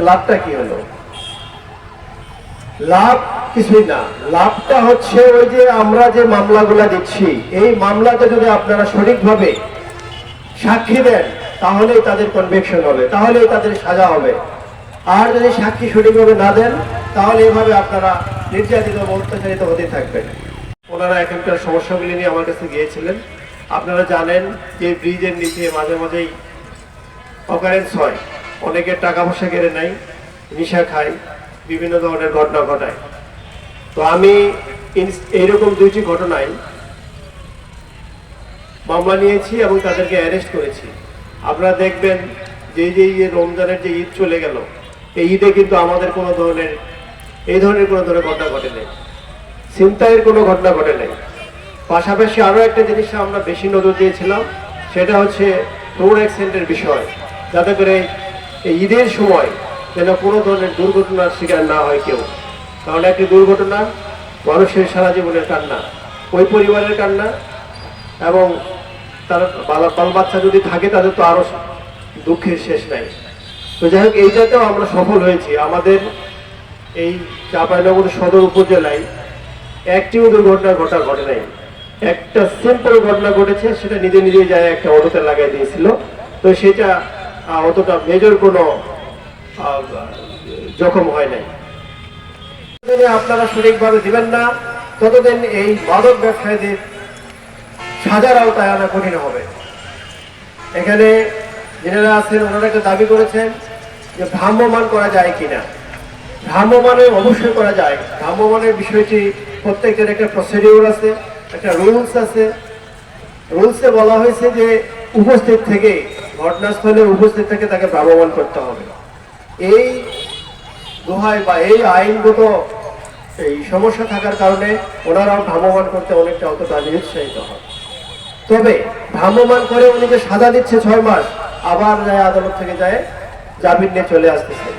লাভটা কি হলো? লাভ কিছুই না। লাভটা হচ্ছে ওই যে আমরা যে মামলাগুলা দিচ্ছি এই মামলাতে যদি আপনারা সঠিকভাবে সাক্ষী দেন, তাহলেই তাদের কনভেকশন হবে, তাহলেই তাদের সাজা হবে। আর যদি সাক্ষী সঠিকভাবে না দেন, তাহলে এভাবে আপনারা নির্যাতিত অত্যাচারিত হতে থাকবেন। ওনারা এখানকার সমস্যাগুলি নিয়ে আমার কাছে গিয়েছিলেন। আপনারা জানেন যে ব্রিজের নিচে মাঝে মাঝেই অকারেন্স হয়। অনেকের টাকা পয়সা কেড়ে নেয়, নিশা খায়, বিভিন্ন ধরনের ঘটনা ঘটায়। তো আমি এইরকম দুইটি ঘটনায় মামলা নিয়েছি এবং তাদেরকে অ্যারেস্ট করেছি। আপনারা দেখবেন যে যে রমজানের যে ঈদ চলে গেল, এই ঈদে কিন্তু আমাদের কোনো ধরনের, এই ধরনের কোনো ধরনের ঘটনা ঘটে নেই। ছিনতাইয়ের কোনো ঘটনা ঘটে নেই। পাশাপাশি আরও একটা জিনিস আমরা বেশি নজর দিয়েছিলাম, সেটা হচ্ছে রোড অ্যাক্সিডেন্টের বিষয়। যাতে করে এই ঈদের সময় যেন কোনো ধরনের দুর্ঘটনার শিকার না হয় কেউ। কারণ একটি দুর্ঘটনা মানুষের সারা জীবনের কান্না, ওই পরিবারের কান্না এবং তার বাল বাচ্চা যদি থাকে তাদের তো আরও দুঃখের শেষ নাই। তো যাই হোক এইটাতেও আমরা সফল হয়েছি। আমাদের এই চাঁপাইনগর সদর উপজেলায় একটিও দুর্ঘটনা ঘটা, ঘটে নাই। একটা সিম্পল ঘটনা ঘটেছে, সেটা নিজে নিজে যায় একটা অটোতে লাগাই দিয়েছিল। তো সেটা অতটা মেজর কোনো জখম হয় নাই। আপনারা সঠিকভাবে দিবেন না, ততদিন এই মাদক ব্যবসায়ীদের সাজার আওতায় আনা কঠিন হবে। এখানে যেনারা আছেন, ওনারা একটা দাবি করেছেন যে ভ্রাম্যমান করা যায় কিনা। ভ্রাম্যমানে অবশ্যই করা যায়। ভ্রাম্যমানের বিষয়টি প্রত্যেকের একটা প্রসিডিউর আছে, একটা রুলস আছে। রুলসে বলা হয়েছে যে উপস্থিত থেকে ঘটনাস্থলে উপস্থিত থেকে তাকে ভ্রাম্যমান করতে হবে। এই দোহায় বা এই আইনগত এই সমস্যা থাকার কারণে ওনারাও ভ্রাম্যমান করতে অনেকটা অতটা নিরুৎসাহিত হয় তবে ভ্রাম্যমান করে উনি যে সাজা দিচ্ছে ছয় মাস, আবার যায় আদালত থেকে যায় জামিন নিয়ে চলে আসতেছে।